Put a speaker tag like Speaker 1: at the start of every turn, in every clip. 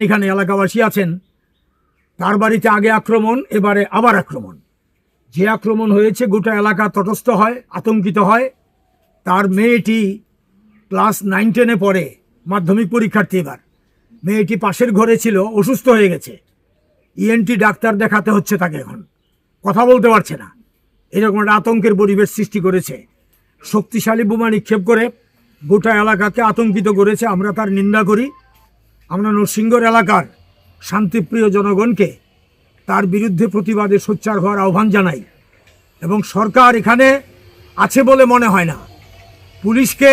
Speaker 1: এখানে এলাকাবাসী আছেন, তার বাড়িতে আগে আক্রমণ, এবারে আবার আক্রমণ। যে আক্রমণ হয়েছে, গোটা এলাকা তটস্থ হয়, আতঙ্কিত হয়। তার মেয়েটি ক্লাস নাইন, টেনে পড়ে, মাধ্যমিক পরীক্ষার্থী এবার। মেয়েটি পাশের ঘরে ছিল, অসুস্থ হয়ে গেছে। ইএনটি ডাক্তার দেখাতে হচ্ছে তাকে এখন। কথা বলতে পারছে না। এরকম একটা আতঙ্কের পরিবেশ সৃষ্টি করেছে। শক্তিশালী বোমা নিক্ষেপ করে গোটা এলাকাকে আতঙ্কিত করেছে, আমরা তার নিন্দা করি। আমরা নরসিংগড় এলাকার শান্তিপ্রিয় জনগণকে তার বিরুদ্ধে প্রতিবাদে সোচ্চার হওয়ার আহ্বান জানাই। এবং সরকার এখানে আছে বলে মনে হয় না। পুলিশকে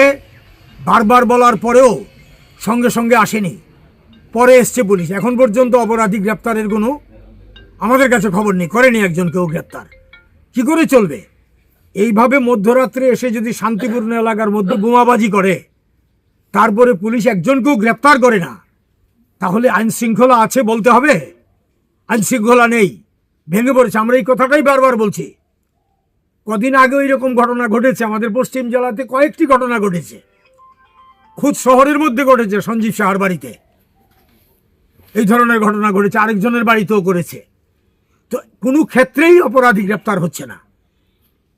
Speaker 1: বারবার বলার পরেও সঙ্গে সঙ্গে আসেনি। পরে এসছে পুলিশ। এখন পর্যন্ত অপরাধী গ্রেপ্তারের কোনো আমাদের কাছে খবর নেই। করেনি একজন কেউ গ্রেপ্তার। কি করে চলবে? এইভাবে মধ্যরাত্রে এসে যদি শান্তিপূর্ণ এলাকার মধ্যে বোমাবাজি করে, তারপরে পুলিশ একজনকেও গ্রেপ্তার করে না। তাহলে আইন শৃঙ্খলা আছে বলতে হবে? আইন শৃঙ্খলা নেই। ভেঙে পড়েছে। আমরা এই কথাটাই বারবার বলছি। কদিন আগে এরকম ঘটনা ঘটেছে। আমাদের পশ্চিম জেলাতে কয়েকটি ঘটনা ঘটেছে। খুদ শহরের মধ্যে ঘটেছে সঞ্জীব সাহার বাড়িতে। এই ধরনের ঘটনা ঘটেছে। আরেকজনের বাড়িতেও করেছে। তো কোনো ক্ষেত্রেই অপরাধী গ্রেপ্তার হচ্ছে না।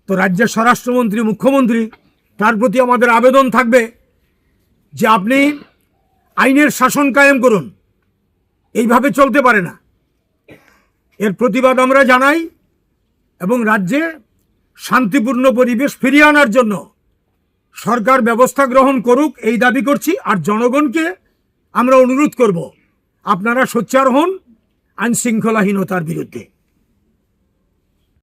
Speaker 1: তো রাজ্যের স্বরাষ্ট্রমন্ত্রী, মুখ্যমন্ত্রী, তার প্রতি আমাদের আবেদন থাকবে যে আপনি আইনের শাসন কায়েম করুন। এইভাবে চলতে পারে না। এর প্রতিবাদ আমরা জানাই এবং রাজ্যে শান্তিপূর্ণ পরিবেশ ফিরিয়ে আনার জন্য সরকার ব্যবস্থা গ্রহণ করুক এই দাবি করছি। আর জনগণকে আমরা অনুরোধ করব, আপনারা সোচ্চার হন আইন শৃঙ্খলাহীনতার বিরুদ্ধে।